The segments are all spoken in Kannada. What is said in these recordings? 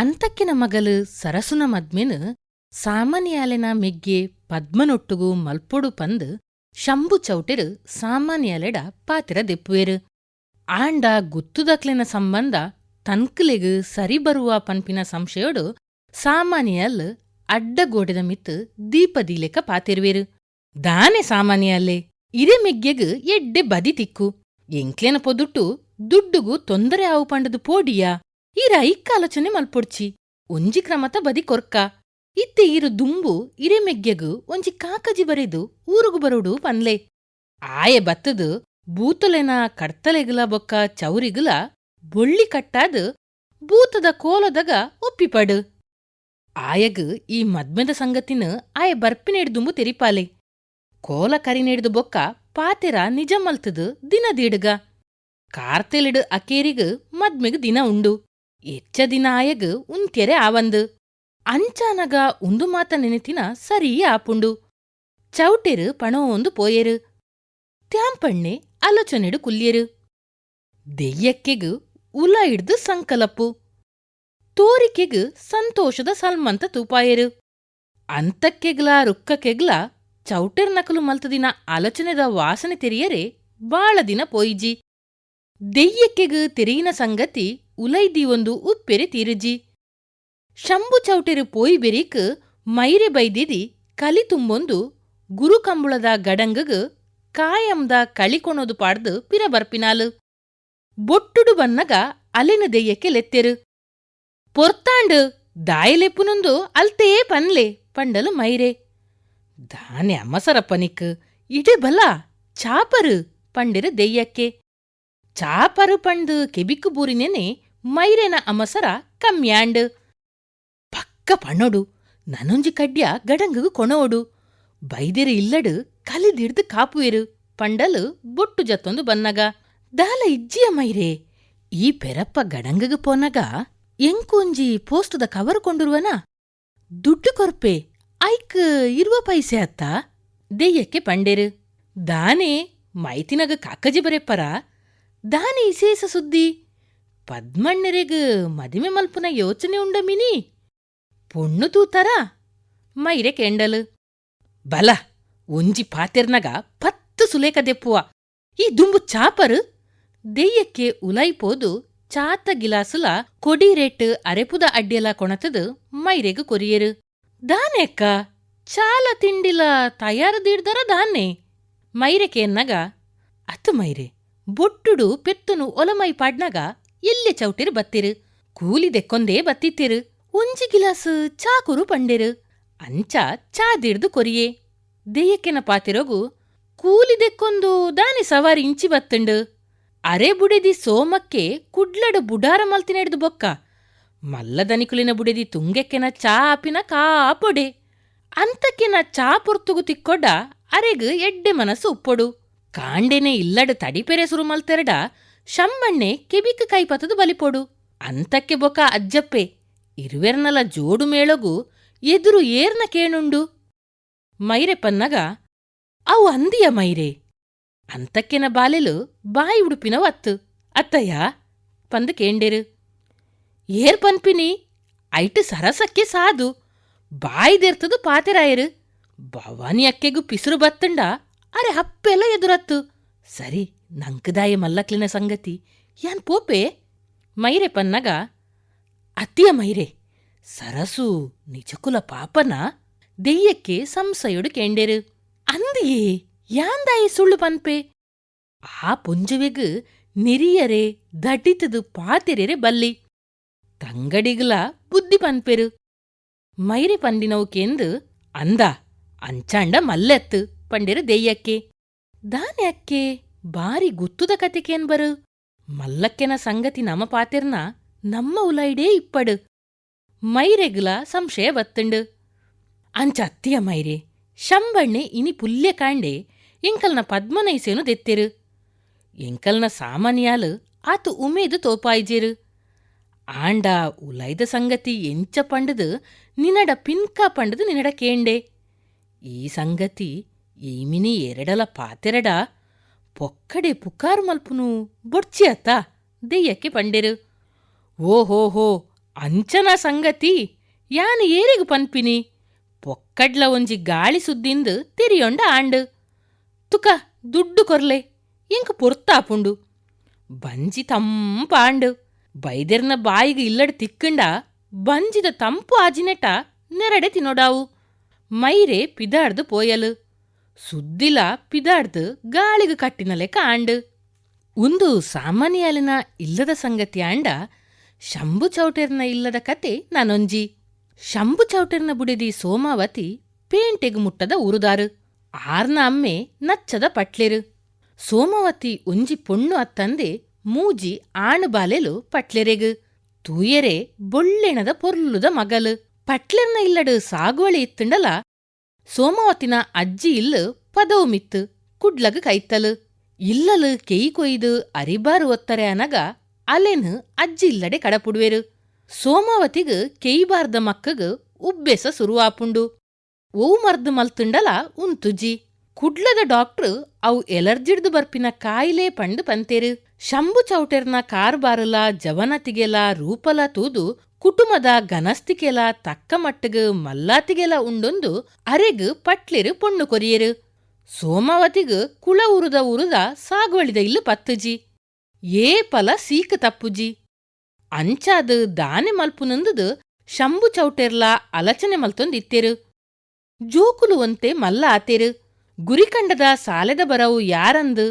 ಅಂತಕ್ಕಿನ ಮಗಲು ಸರಸುನ ಮದ್ಮೆನು ಸಾಮಾನ್ಯಾಲೆನ ಮೆಗ್ಗೆ ಪದ್ಮನೊಟ್ಟುಗು ಮಲ್ಪೊಡು ಪಂದ್ ಶಂಭು ಚೌಟೆರು ಸಾಮಾನ್ಯಾಲೆಡ ಪಾತಿರ ದೆಪ್ಪುವೆರು. ಆಂಡ ಗುತ್ತುದಕ್ಲೆನ ಸಂಬಂಧ ತನ್ಕ್ಲೆಗ್ ಸರಿಬರುವ ಪನ್ಪಿನ ಸಂಶಯೋಡು ಸಾಮಾನ್ಯಲ್ ಅಡ್ಡಗೋಡೆದ ಮಿತ್ ದೀಪದೀಲೆಕ ಪಾತಿರುವೆರು. ದಾನೆ ಸಾಮಾನ್ಯಲ್ಲೇ ಇರೆ ಮೆಗ್ಗೆಗ್ ಎಡ್ಡೆ ಬದಿ ತಿಕ್ಕು ಎಂಕ್ಲೆನ ಪೊದುಟ್ಟು ದುಡ್ಡುಗು ತೊಂದರೆ ಆವು ಪಂಡದು ಪೋಡಿಯಾ. ಈರ ಐಕ್ಕ ಆಲೋಚನೆ ಮಲ್ಪೊಡ್ಚಿ. ಒಂಜಿ ಕ್ರಮತ ಬದಿ ಕೊರ್ಕ. ಇತ್ತೆ ಈರು ದುಂಬು, ಇರೆ ಮೆಗ್ಗೆಗು, ಒಂಜಿ ಕಾಕಜಿ ಬರೆದು, ಊರುಗು ಬರೋಡು ಪನ್ಲೆ. ಆಯೆ ಬತ್ತದು, ಬೂತಲೆನ ಕಡ್ತಲೆಗುಲ ಬೊಕ್ಕ ಚೌರಿಗುಲ, ಬೊಳ್ಳಿ ಕಟ್ಟಾದ್, ಬೂತದ ಕೋಲದಗ ಒಪ್ಪಿಪಡು. ಆಯಗ್ ಈ ಮದ್ಮೆದ ಸಂಗತಿನ ಆಯೆ ಬರ್ಪಿನೇಡ್ ದುಂಬು ತೆರಿಪಾಲೆ. ಕೋಲ ಕರಿನೇಡ್ದು ಬೊಕ್ಕ ಪಾತೆರ ನಿಜ ಮಲ್ತದು ದಿನ ದೀಡ್ಗ. ಕಾರ್ತೆಲಿಡ್ ಅಕೇರಿಗ್ ಮದ್ಮೆಗ್ ದಿನ ಉಂಡು. ಎಚ್ಚ ದಿನ ಆಯಗ್ ಉಂತ್ಯರೆ ಆವಂದ್. ಅಂಚಾನಗ ಉಂದು ಮಾತ ನೆನೆತಿನ ಸರಿ ಆಪುಂಡು. ಚೌಟೆರು ಪಣವೊಂದು ಪೋಯೆರು. ತ್ಯಾಂಪಣ್ಣೆ ಅಲಚನೆಡು ಕುಲ್ಯೆರು. ದೆಯ್ಯಕ್ಕೆಗ್ ಉಲ ಹಿಡ್ದು ಸಂಕಲಪ್ಪು. ತೋರಿಕೆಗ್ ಸಂತೋಷದ ಸಲ್ಮಂತ ತೂಪಾಯೆರು. ಅಂತಕ್ಕೆಗ್ಲ ರುಕ್ಕಕ್ಕೆಗ್ಲ ಚೌಟೆರ್ ನಕಲು ಮಲ್ತದಿನ ಆಲೋಚನೆದ ವಾಸನೆ ತೆರಿಯರೆ ಬಾಳ ದಿನ ಪೋಯಿಜಿ. ದೆಯ್ಯಕ್ಕೆಗ್ ತೆರೆಯಿನ ಸಂಗತಿ ಉಲೈದಿ ಒಂದು ಉಪ್ಪೆರೆ ತೀರಜಿ. ಶಂಭು ಚೌಟೆರು ಪೋಯಿ ಬೆರೀಕ್ ಮೈರೆ ಬೈದಿದಿ ಕಲಿ ತುಂಬೊಂದು ಗುರು ಕಂಬುಳದ ಗಡಂಗಗ್ ಕಾಯಂದ ಕಳಿಕೊಣೋದು ಪಾಡ್ದು ಪಿರ ಬರ್ಪಿನಾಲು. ಬೊಟ್ಟುಡು ಬನ್ನಗ ಅಲೆನ ದೆಯ್ಯಕ್ಕೆ ಲೆತ್ತೆರು. ಪೊರ್ತಾಂಡ್ ದಾಯಲೆಪ್ಪುನೊಂದು ಅಲ್ತೇ ಪನ್ಲೆ ಪಂಡಲು ಮೈರೆ. ದಾನೆ ಅಮ್ಮಸರಪ್ಪನಿಕ್ ಇಡೆ ಬಲ ಚಾಪರು ಪಂಡಿರ ದೆಯ್ಯಕ್ಕೆ. ಚಾಪರು ಪಂಡ್ ಕೆಬಿಕ್ಕು ಬೂರಿನೆನೆ ಮೈರೆನ ಅಮಸರ ಕಮ್ಯಾಂಡ್. ಪಕ್ಕ ಪಣ್ಣೊಡು, ನನೊಂಜಿ ಕಡ್ಯ ಗಡಂಗು ಕೊಣೋಡು. ಬೈದೆರೆ ಇಲ್ಲಡು ಕಲಿದಿಡ್ದು ಕಾಪುವೆರು ಪಂಡಲು ಬೊಟ್ಟು ಜತ್ತೊಂದು ಬನ್ನಗ. ದಾಲ ಇಜ್ಜಿಯ ಮೈರೆ, ಈ ಪೆರಪ್ಪ ಗಡಂಗಗ್ ಪೋನಗ ಎಂಕೊಂಜಿ ಪೋಸ್ತುದ ಕವರ್ ಕೊಂಡಿರುವನ? ದುಡ್ಡು ಕೊರ್ಪೆ, ಐಕ್ ಇರುವ ಪೈಸೆ ಅತ್ತ? ದೆಯ್ಯಕ್ಕೆ ಪಂಡೆರು. ದಾನೆ ಮೈತಿನಗ ಕಾಕಜಿ ಬರೆಪ್ಪರ ದಾನೆ ವಿಶೇಷ ಸುದ್ದಿ. ಪದ್ಮಣ್ಣರೆಗ್ ಮದಿಮೆ ಮಲ್ಪುನ ಯೋಚನೆ ಉಂಡ ಮಿನಿ. ಪೊಣ್ಣು ತೂತರ? ಮೈರೆ ಕೆಂಡಲು. ಬಲ ಒಂಜಿ ಪಾತೆರ್ನಗ ಪತ್ತು ಸುಲೇಕ ದೆಪ್ಪುವ. ಈ ದುಂಬು ಚಾಪರು? ದೆಯ್ಯಕ್ಕೆ ಉಲೈಪೋದು ಚಾತ ಗಿಲಾಸುಲ ಕೊಡಿ ರೇಟ್ ಅರೆಪುದ ಅಡ್ಡೆಲ ಕೊಣತದು ಮೈರೆಗ್ ಕೊರಿಯರು. ದಾನೆಕ್ಕ ಚಾಲ ತಿಂಡಿಲ ತಯಾರದಿಡ್ದರ ದಾನೆ. ಮೈರೆ ಎನ್ನಗ ಅತ್ತು ಮೈರೆ. ಬೊಟ್ಟುಡು ಪೆತ್ತುನು ಒಲಮೈ ಪಾಡ್ನಗ ಎಲ್ಲೆ ಚೌಟಿರು ಬತ್ತಿರು? ಕೂಲಿ ದೆಕ್ಕೊಂದೇ ಬತ್ತಿತ್ತಿರು. ಒಂಜಿ ಗಿಲಾಸ್ ಚಾಕುರು ಪಂಡೆರು. ಅಂಚ ಚಾದಿಡ್ದು ಕೊರಿಯೇ. ದೇಯಕ್ಕೆನ ಪಾತಿರೋಗು ಕೂಲಿ ದೆಕ್ಕೊಂದು ದಾನಿ ಸವಾರಿ ಇಂಚಿ ಬತ್ತುಂಡು. ಅರೆ ಬುಡೆದಿ ಸೋಮಕ್ಕೆ ಕುಡ್ಲಡು ಬುಡಾರ ಮಲ್ತಿನೆಡ್ದು ಬೊಕ್ಕ. ಮಲ್ಲದನಿಕುಲಿನ ಬುಡೆದಿ ತುಂಗೆಕ್ಕೆನ ಚಾ ಆಪಿನ ಕಾಪೊಡೆ ಅಂತಕ್ಕೆನ ಚಾ ಪೊರ್ತುಗು ತಿಕ್ಕೊಡ್ಡ ಅರೆಗ್ ಎಡ್ಡೆ ಮನಸ್ಸು ಉಪ್ಪೊಡು. ಕಾಂಡೆನೆ ಇಲ್ಲಡ ತಡಿಪೆರೆ ಸುರು ಮಲ್ತೆರಡ, ಶಮ್ಮಣ್ಣೆ ಕಿಬಿಕ್ ಕೈಪತದು ಬಲಿಪೊಡು ಅಂತಕ್ಕೆ ಬೊಕ ಅಜ್ಜಪ್ಪೆ, ಇರುವೆರ್ನಲ ಜೋಡು ಮೇಳಗು ಎದುರು ಏರ್ನ ಕೇಣುಂಡು. ಮೈರೆ ಪನ್ನಗ, ಅವು ಅಂದಿಯ ಮೈರೆ. ಅಂತಕ್ಕೆನ ಬಾಲೆಲು ಬಾಯಿ ಉಡುಪಿನ ಒತ್ತು. ಅತ್ತಯ್ಯ, ಪಂದು ಕೇಂಡೆರು. ಏರ್ ಪನ್ಪಿನಿ, ಐಟು ಸರಸಕ್ಕೆ ಸಾದು. ಬಾಯಿದೆರ್ತದು ಪಾತೆರಾಯರು. ಭವಾನಿ ಅಕ್ಕೆಗೂ ಪಿಸುರು ಬತ್ತಂಡ. ಅರೆ ಹಪ್ಪೆಲ್ಲ ಎದುರತ್ತು. ಸರಿ, ನಂಕದಾಯ ಮಲ್ಲಕ್ಲಿನ ಸಂಗತಿ. ಯಾನ್ ಪೋಪೆ? ಮೈರೆ ಪನ್ನಗ? ಅತ್ತಿಯ ಮೈರೆ, ಸರಸು ನಿಜಕುಲ ಪಾಪನ? ದೆಯ್ಯಕ್ಕೆ ಸಂಸಯುಡು ಕೆಂಡೆರು. ಅಂದಿಯೇ ಯಾಂದಾಯಿ ಸುಳ್ಳು ಪನ್ಪೆ? ಆ ಪೊಂಜುವೆಗ್ ನಿರಿಯರೆ, ದಟಿತದು ಪಾತೆರೆರೆ ಬಲ್ಲಿ. ತಂಗಡಿಗ್ಲ ಬುದ್ಧಿ ಪನ್ಪೆರು. ಮೈರೆ ಪಂಡಿನವು ಕೆಂದು ಅಂದ, ಅಂಚಾಂಡ ಮಲ್ಲೆತ್ತು. ಪಂಡೆರು ದೆಯ್ಯಕ್ಕೆ ದಾನ್ಯಕ್ಕೆ ಬಾರಿ ಗುತ್ತುದ ಕತಿಕೇನ್ ಬರು? ಮಲ್ಲಕ್ಕೆನ ಸಂಗತಿ ನಮ ಪಾತಿರ್ನ ನಮ್ಮ ಉಲೈಡೇ ಇಪ್ಪಡು. ಮೈರೆಗ್ಲ ಸಂಶಯ ಬತ್ತುಂಡು ಅಂಚ ಅತ್ತಿಯ ಮೈರೆ, ಶಂಬಣ್ಣೆ ಇನಿ ಪುಲ್ಯ ಕಾಂಡೆ ಎಂಕಲ್ನ ಪದ್ಮನೈಸೇನು ದೆತ್ತೆರು. ಎಂಕಲ್ನ ಸಾಮಾನ್ಯಾಲು ಆತು ಉಮೇದು ತೋಪಾಯ್ಜೇರು. ಆಂಡ ಉಲೈದ ಸಂಗತಿ ಎಂಚ ಪಂಡದು ನಿನಡ ಪಿನ್ಕ ಪಂಡದು ನಿನಡ ಕೇಂಡೆ. ಈ ಸಂಗತಿ ಎರಡಲ ಪಾತೆರಡ, ಪೊಕ್ಕಡೆ ಪುಕಾರು ಮಲ್ಪುನು ಬೊಡ್ಚಿ ಅತ್ತ, ದೆಯ್ಯಕ್ಕೆ ಪಂಡೆರು. ಓಹೋಹೋ, ಅಂಚನ ಸಂಗತಿ, ಯಾನ್ ಏರಿಗು ಪನ್ಪಿನಿ? ಪೊಕ್ಕಡ್ಲ ಒಂಜಿ ಗಾಳಿ ಸುದ್ದಿಂದು ತಿರಿಯೊಂಡ ಆಂಡ್. ತುಕ, ದುಡ್ಡು ಕೊರ್ಲೆ ಎಂಕ್ ಪೊರ್ತಾಪುಂಡು ಬಂಜಿ ತಂಪಾಂಡು ಬೈದೆರ್ನ ಬಾಯಿಗೆ ಇಲ್ಲಡ್ ತಿಕ್ಕಂಡ, ಬಂಜಿದ ತಂಪು ಆಜಿನೆಟ ನೆರಡೆ ತಿನ್ನೋಡಾವು ಮೈರೆ ಪಿದಾಡ್ದು ಪೋಯಲು. ಸುದ್ದಿಲ ಪಿದಾಡ್ದು ಗಾಳಿಗೆ ಕಟ್ಟಿನ ಲೆಕ್ಕ ಆಂಡ್ ಒಂದು ಸಾಮಾನ್ಯಾಲಿನ ಇಲ್ಲದ ಸಂಗತಿ ಆಂಡ ಶಂಭು ಚೌಟೆರ್ನ ಇಲ್ಲದ ಕತೆ ನಾನೊಂಜಿ. ಶಂಭು ಚೌಟೆರ್ನ ಬುಡಿದಿ ಸೋಮಾವತಿ ಪೇಂಟೆಗ್ ಮುಟ್ಟದ ಉರುದಾರು, ಆರ್ನ ಅಮ್ಮೆ ನಚ್ಚದ ಪಟ್ಲೆರು. ಸೋಮವತಿ ಒಂಜಿ ಪೊಣ್ಣು ಅತ್ತಂದೆ ಮೂಜಿ ಆಣು ಬಾಲೆಲು ಪಟ್ಲೆರೆಗು. ತೂಯರೆ ಬೊಳ್ಳೆಣದ ಪೊರ್ಲುದ ಮಗಲು. ಪಟ್ಲೆರ್ನ ಇಲ್ಲಡು ಸಾಗುವಳಿ ಇತ್ತುಂಡಲ ಸೋಮಾವತಿನ ಅಜ್ಜಿ ಇಲ್ಲ ಪದವು ಮಿತ್ತು, ಕುಡ್ಲಗ ಕೈತ್ತಲು. ಇಲ್ಲಲು ಕೆಯಿ ಕೊಯ್ದು ಅರಿಬಾರು ಒತ್ತರೆ ಅನಗ ಅಲೆನ್ ಅಜ್ಜಿ ಇಲ್ಲಡೆ ಕಡಪುಡುವೆರು. ಸೋಮಾವತಿಗ್ ಕೆಯ್ಬಾರ್ದ ಮಕ್ಕಗ ಉಬ್ಬೆಸ ಸುರುವಾಪುಂಡು. ಓ ಮರ್ದ ಮಲ್ತುಂಡಲ ಉಂತುಜಿ ಕುಡ್ಲದ ಡಾಕ್ಟರ್ ಅವು ಎಲರ್ಜಿಡ್ದು ಬರ್ಪಿನ ಕಾಯಿಲೆ ಪಂಡು ಪಂತೇರು. ಶಂಭು ಚೌಟೆರ್ನ ಕಾರ್ಬಾರಲ, ಜವನತಿಗೆಲ, ರೂಪಲ ತೂದು ಕುಟುಂಬದ ಘನಸ್ತಿಕೆಲ ತಕ್ಕ ಮಟ್ಟಗ್ ಮಲ್ಲಾತಿಗೆಲ ಉಂಡೊಂದು ಅರೆಗ್ ಪಟ್ಲಿರು ಪೊಣ್ಣು ಕೊರಿಯರು. ಸೋಮಾವತಿಗ್ ಕುಳ ಉರುದ ಉರುದ ಸಾಗುವಳಿದ ಇಲ್ಲು ಪತ್ತುಜಿ. ಏ ಪಲ ಸೀಕ ತಪ್ಪುಜಿ. ಅಂಚಾದ್ ದಾನೆ ಮಲ್ಪುನಂದುದು ಶಂಭು ಚೌಟೆರ್ಲ ಅಲಚನೆ ಮಲ್ತೊಂದಿತ್ತೆರು ಜೋಕುಲು ಒಂತೆ ಮಲ್ಲ ಆತೆರು. ಗುರಿಕಂಡದ ಸಾಲೆದ ಬರವು ಯಾರಂದು?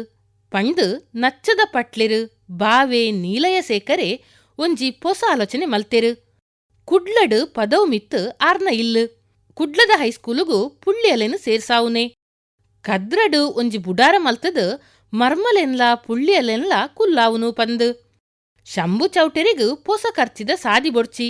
ಪಂಡು ನಚ್ಚದ ಪಟ್ಲಿರು, ಬಾವೆ ನೀಲಯ ಸೇಕರೆ ಒಂಜಿ ಪೊಸ ಆಲೋಚನೆ ಮಲ್ತೆರು. ಕುಡ್ಲಡ್ ಪದವು ಮಿತ್ತು ಆರ್ನ ಇಲ್ಲು. ಕುಡ್ಲದ ಹೈಸ್ಕೂಲುಗು ಪುಳ್ಳಿಯಲೆನು ಸೇರ್ಸಾವುನೆ. ಕದ್ರಡು ಒಂಜಿ ಬುಡಾರ ಮಲ್ತದು ಮರ್ಮಲೆನ್ಲ ಪುಳ್ಳಿಯಲೆನ್ಲ ಕುಲ್ಲಾವುನು ಪಂದ್. ಶಂಭು ಚೌಟೆರಿಗು ಪೊಸ ಖರ್ಚಿದ ಸಾದಿ ಬೊಡ್ಚಿ.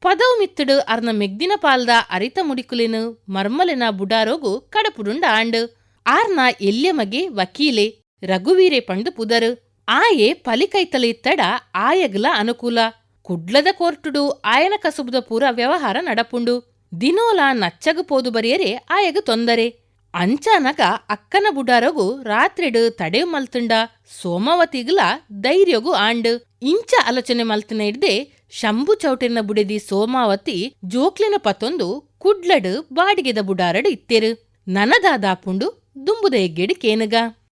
ಪದವು ಮಿತ್ತಡು ಅರ್ನ ಮೆಗ್ದಿನ ಪಾಲ್ದ ಅರಿತ ಮುಡಿಕುಲೆನು ಮರ್ಮಲೆನ ಬುಡಾರೋಗು ಕಡಪುಡುಂಡ ಆಂಡ್. ಆರ್ನ ಎಲ್ಯಮಗೆ ವಕೀಲೆ, ರಘುವೀರೆ ಪಂಡು ಪುದರು. ಆಯೆ ಪಲಿಕೈತಲಿ ತಡ ಆಯಗ್ಲ ಅನುಕೂಲ. ಕುಡ್ಲದ ಕೋರ್ಟುಡು ಆಯನ ಕಸುಬುದ ಪೂರ ವ್ಯವಹಾರ ನಡಪುಂಡು. ದಿನೋಲ ನಚ್ಚಗ ಪೋದು ಬರೆಯರೆ ಆಯಗ ತೊಂದರೆ. ಅಂಚಾನಗ ಅಕ್ಕನ ಬುಡಾರಗು ರಾತ್ರಿಡು ತಡೆ ಮಲ್ತುಂಡ. ಸೋಮವತಿಗ್ಲ ಧೈರ್ಯಗು ಆಂಡ್. ಇಂಚ ಆಲೋಚನೆ ಮಲ್ತನ ಹಿಡ್ದೆ ಶಂಭು ಚೌಟಿನ ಬುಡಿದಿ ಸೋಮಾವತಿ ಜೋಕ್ಲಿನ ಪತೊಂದು ಕುಡ್ಲಡು ಬಾಡಿಗೆದ ಬುಡಾರಡು ಇತ್ತೆರು. ನನದಾದಾಪುಂಡು ದುಂಬುದ ಎಗ್ಗೆಡು ಕೇನುಗ.